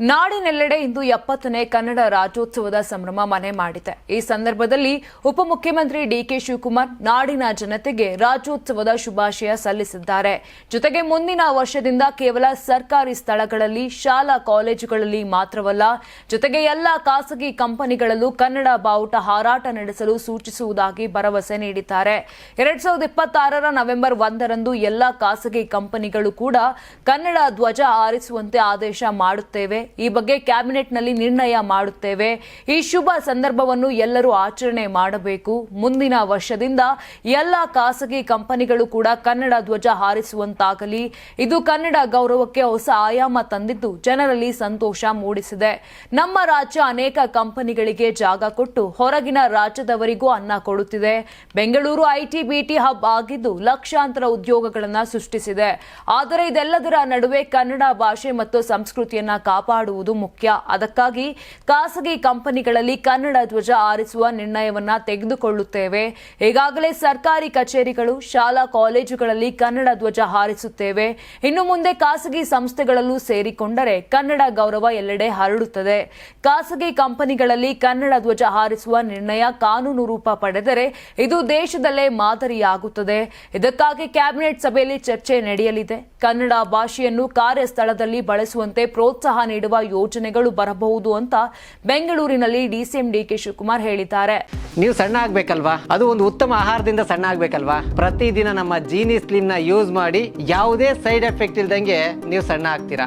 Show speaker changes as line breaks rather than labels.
ನಾಡಿನೆಲ್ಲೆಡೆ ಇಂದು ಎಪ್ಪತ್ತನೇ ಕನ್ನಡ ರಾಜ್ಯೋತ್ಸವದ ಸಂಭ್ರಮ ಮನೆ ಮಾಡಿದೆ. ಈ ಸಂದರ್ಭದಲ್ಲಿ ಉಪಮುಖ್ಯಮಂತ್ರಿ ಡಿಕೆ ಶಿವಕುಮಾರ್ ನಾಡಿನ ಜನತೆಗೆ ರಾಜ್ಯೋತ್ಸವದ ಶುಭಾಶಯ ಸಲ್ಲಿಸಿದ್ದಾರೆ. ಜೊತೆಗೆ ಮುಂದಿನ ವರ್ಷದಿಂದ ಕೇವಲ ಸರ್ಕಾರಿ ಸ್ಥಳಗಳಲ್ಲಿ, ಶಾಲಾ ಕಾಲೇಜುಗಳಲ್ಲಿ ಮಾತ್ರವಲ್ಲ, ಜೊತೆಗೆ ಎಲ್ಲ ಖಾಸಗಿ ಕಂಪನಿಗಳಲ್ಲೂ ಕನ್ನಡ ಬಾವುಟ ಹಾರಾಟ ನಡೆಸಲು ಸೂಚಿಸುವುದಾಗಿ ಭರವಸೆ ನೀಡಿದ್ದಾರೆ. ಎರಡ್ ಸಾವಿರದ ಇಪ್ಪತ್ತಾರರ ನವೆಂಬರ್ ಒಂದರಂದು ಎಲ್ಲ ಖಾಸಗಿ ಕಂಪನಿಗಳು ಕೂಡ ಕನ್ನಡ ಧ್ವಜ ಆರಿಸುವಂತೆ ಆದೇಶ ಮಾಡುತ್ತೇವೆ ಈ ಬಗ್ಗೆ ಕ್ಯಾಬಿನೆಟ್ನಲ್ಲಿ ನಿರ್ಣಯ ಮಾಡುತ್ತೇವೆ. ಈ ಶುಭ ಸಂದರ್ಭವನ್ನು ಎಲ್ಲರೂ ಆಚರಣೆ ಮಾಡಬೇಕು. ಮುಂದಿನ ವರ್ಷದಿಂದ ಎಲ್ಲ ಖಾಸಗಿ ಕಂಪನಿಗಳು ಕೂಡ ಕನ್ನಡ ಧ್ವಜ ಹಾರಿಸುವಂತಾಗಲಿ. ಇದು ಕನ್ನಡ ಗೌರವಕ್ಕೆ ಹೊಸ ಆಯಾಮ ತಂದಿದ್ದು ಜನರಲ್ಲಿ ಸಂತೋಷ ಮೂಡಿಸಿದೆ. ನಮ್ಮ ರಾಜ್ಯ ಅನೇಕ ಕಂಪನಿಗಳಿಗೆ ಜಾಗ ಕೊಟ್ಟು ಹೊರಗಿನ ರಾಜ್ಯದವರಿಗೂ ಅನ್ನ ಕೊಡುತ್ತಿದೆ. ಬೆಂಗಳೂರು ಐಟಿ ಬಿಟಿ ಹಬ್ ಆಗಿದ್ದು ಲಕ್ಷಾಂತರ ಉದ್ಯೋಗಗಳನ್ನು ಸೃಷ್ಟಿಸಿದೆ. ಆದರೆ ಇದೆಲ್ಲದರ ನಡುವೆ ಕನ್ನಡ ಭಾಷೆ ಮತ್ತು ಸಂಸ್ಕೃತಿಯನ್ನ ಕಾಪಾಡುವುದು ಮುಖ್ಯ. ಅದಕ್ಕಾಗಿ ಖಾಸಗಿ ಕಂಪನಿಗಳಲ್ಲಿ ಕನ್ನಡ ಧ್ವಜ ಆರಿಸುವ ನಿರ್ಣಯವನ್ನ ತೆಗೆದುಕೊಳ್ಳುತ್ತೇವೆ. ಈಗಾಗಲೇ ಸರ್ಕಾರಿ ಕಚೇರಿಗಳು, ಶಾಲಾ ಕಾಲೇಜುಗಳಲ್ಲಿ ಕನ್ನಡ ಧ್ವಜ ಹಾರಿಸುತ್ತೇವೆ. ಇನ್ನು ಮುಂದೆ ಖಾಸಗಿ ಸಂಸ್ಥೆಗಳಲ್ಲೂ ಸೇರಿಕೊಂಡರೆ ಕನ್ನಡ ಗೌರವ ಎಲ್ಲೆಡೆ ಹರಡುತ್ತದೆ. ಖಾಸಗಿ ಕಂಪನಿಗಳಲ್ಲಿ ಕನ್ನಡ ಧ್ವಜ ಹಾರಿಸುವ ನಿರ್ಣಯ ಕಾನೂನು ರೂಪ ಪಡೆದರೆ ಇದು ದೇಶದಲ್ಲೇ ಮಾದರಿಯಾಗುತ್ತದೆ. ಇದಕ್ಕಾಗಿ ಕ್ಯಾಬಿನೆಟ್ ಸಭೆಯಲ್ಲಿ ಚರ್ಚೆ ನಡೆಯಲಿದೆ. ಕನ್ನಡ ಭಾಷೆಯನ್ನು ಕಾರ್ಯಸ್ಥಳದಲ್ಲಿ ಬಳಸುವಂತೆ ಪ್ರೋತ್ಸಾಹ ನೀಡುವ ಯೋಜನೆಗಳು ಬರಬಹುದು ಅಂತ ಬೆಂಗಳೂರಿನಲ್ಲಿ ಡಿಸಿಎಂ ಡಿಕೆ ಶಿವಕುಮಾರ್ ಹೇಳಿದ್ದಾರೆ.
ನೀವು ಸಣ್ಣ ಆಗ್ಬೇಕಲ್ವಾ? ಅದು ಒಂದು ಉತ್ತಮ ಆಹಾರದಿಂದ ಸಣ್ಣ ಆಗ್ಬೇಕಲ್ವಾ? ಪ್ರತಿದಿನ ನಮ್ಮ ಜೀನಿ ಸ್ಲಿಮ್ನ ಯೂಸ್ ಮಾಡಿ ಯಾವುದೇ ಸೈಡ್ ಎಫೆಕ್ಟ್ ಇಲ್ದಂಗೆ ನೀವು ಸಣ್ಣ ಆಗ್ತೀರಾ?